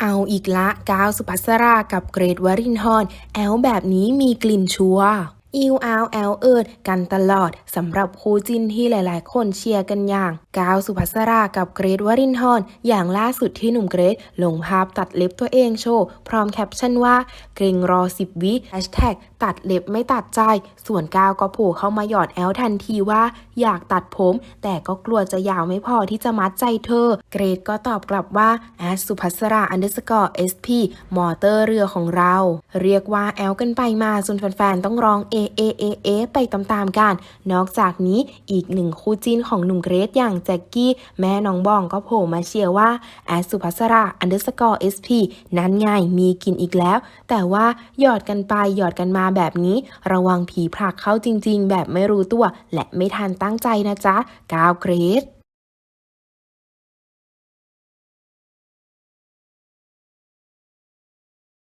เอาอีกละก้าวสุภัสรากับเกรดวรินทร์แอลแบบนี้มีกลิ่นชัว อิวอาวแอลเอิดกันตลอดสำหรับคู่จิ้นที่หลายๆ คนเชียร์กันอย่างก้าวสุภัสรากับเกรดวรินทร์อย่างล่าสุดที่หนุ่มเกรดลงภาพตัดเล็บตัวเองโชว์ พร้อมแคปชั่นว่า เกรงรอ 10 วิแฮชแท็กตัดเล็บไม่ตัดใจ ส่วนก้าวก็โผล่เข้ามาหยอดแอลทันทีว่า อยากตัดผม แต่ก็กลัวจะยาวไม่พอที่จะมัดใจเธอ เกรดก็ตอบกลับว่าแอดสุภัสราอันเดอร์สกอร์เอสพีมอเตอร์เรือของเรา เรียกว่าแอลกันไปมาจนแฟนๆต้องร้องเอเอเอเอไปตามๆกัน นอกจากนี้อีกหนึ่งคู่จิ้นของหนุ่มเกรทอย่างแจ็กกี้ แม่น้องบองก็โผล่มาเชียร์ว่าแอสสุภัสราอันเดอร์สกอร์เอสพีนั้นไงมีกินอีกแล้ว แต่ว่าหยอดกันไปหยอดกันมาแบบนี้ ระวังผีผลักเข้าจริง ๆ แบบไม่รู้ตัว และไม่ทันตั้งใจนะจ๊ะกาวเกรท